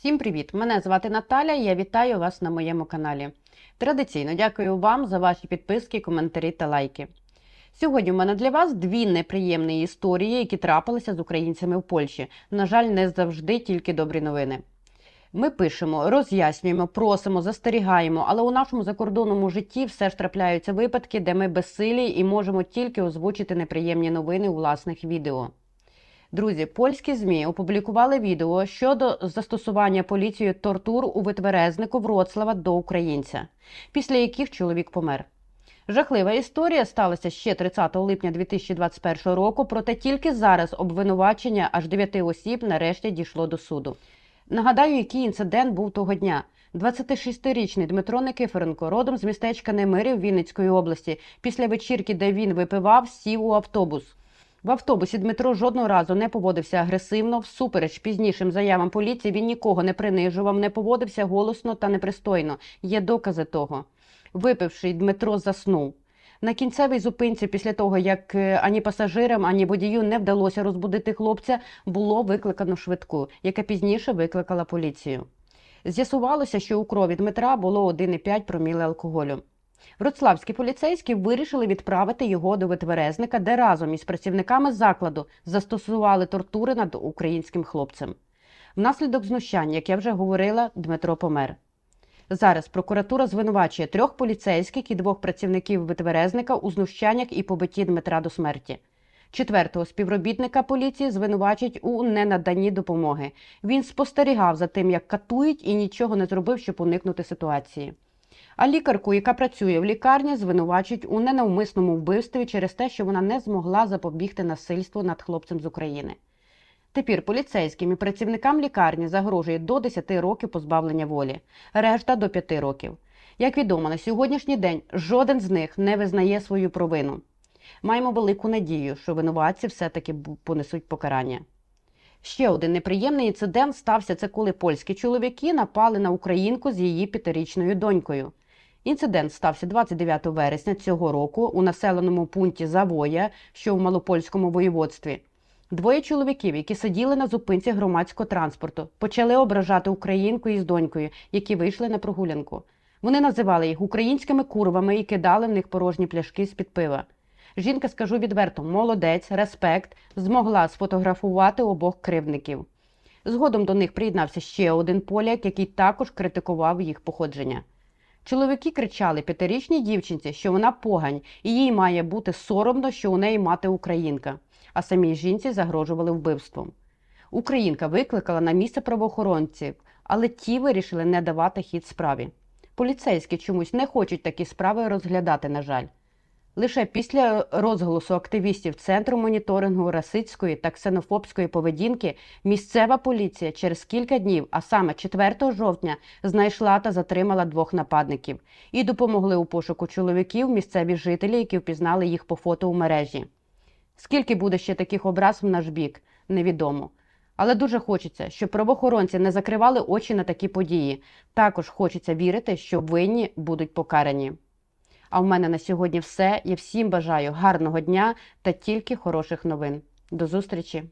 Всім привіт! Мене звати Наталя. і Я вітаю вас на моєму каналі. Традиційно дякую вам за ваші підписки, коментарі та лайки. Сьогодні в мене для вас дві неприємні історії, які трапилися з українцями в Польщі. На жаль, не завжди тільки добрі новини. Ми пишемо, роз'яснюємо, просимо, застерігаємо, але у нашому закордонному житті все ж трапляються випадки, де ми безсилі і можемо тільки озвучити неприємні новини у власних відео. Друзі, польські змі опублікували відео щодо застосування поліцією тортур у витверезнику Вроцлава до українця, після яких чоловік помер. Жахлива історія сталася ще 30 липня 2021 року, проте тільки зараз обвинувачення аж 9 осіб нарешті дійшло до суду. Нагадаю, який інцидент був того дня. 26-річний Дмитро Никифоренко, родом з містечка Немирів Вінницької області, після вечірки, де він випивав, сів у автобус. В автобусі Дмитро жодного разу не поводився агресивно. Всупереч пізнішим заявам поліції він нікого не принижував, не поводився голосно та непристойно. Є докази того. Випивши, Дмитро заснув. На кінцевій зупинці, після того як е, ані пасажирам, ані водію не вдалося розбудити хлопця, було викликано швидку, яка пізніше викликала поліцію. З'ясувалося, що у крові Дмитра було 1,5 проміли алкоголю. Вроцлавські поліцейські вирішили відправити його до витверезника, де разом із працівниками закладу застосували тортури над українським хлопцем. Внаслідок знущань, як я вже говорила, Дмитро помер. Зараз прокуратура звинувачує трьох поліцейських і двох працівників витверезника у знущаннях і побитті Дмитра до смерті. Четвертого співробітника поліції звинувачують у ненаданні допомоги. Він спостерігав за тим, як катують, і нічого не зробив, щоб уникнути ситуації. А лікарку, яка працює в лікарні, звинувачують у ненавмисному вбивстві через те, що вона не змогла запобігти насильству над хлопцем з України. Тепер поліцейським і працівникам лікарні загрожує до 10 років позбавлення волі, решта до 5 років. Як відомо, на сьогоднішній день жоден з них не визнає свою провину. Маємо велику надію, що винуватці все-таки понесуть покарання. Ще один неприємний інцидент стався це, коли польські чоловіки напали на українку з її п'ятирічною донькою. Інцидент стався 29 вересня цього року у населеному пункті Завоя, що в Малопольському воєводстві. Двоє чоловіків, які сиділи на зупинці громадського транспорту, почали ображати українку із донькою, які вийшли на прогулянку. Вони називали їх українськими курвами і кидали в них порожні пляшки з-під пива. Жінка, скажу відверто, молодець, респект, змогла сфотографувати обох кривдників. Згодом до них приєднався ще один поляк, який також критикував їх походження. Чоловіки кричали п'ятирічній дівчинці, що вона погань, і їй має бути соромно, що у неї мати українка, а самій жінці загрожували вбивством. Українка викликала на місце правоохоронців, але ті вирішили не давати хід справі. Поліцейські чомусь не хочуть такі справи розглядати, на жаль. Лише після розголосу активістів Центру моніторингу расистської та ксенофобської поведінки місцева поліція через кілька днів, а саме 4 жовтня, знайшла та затримала двох нападників і допомогли у пошуку чоловіків місцеві жителі, які впізнали їх по фото у мережі. Скільки буде ще таких образ в наш бік, невідомо. Але дуже хочеться, щоб правоохоронці не закривали очі на такі події. Також хочеться вірити, що винні будуть покарані. А в мене на сьогодні все. Я всім бажаю гарного дня та тільки хороших новин. До зустрічі!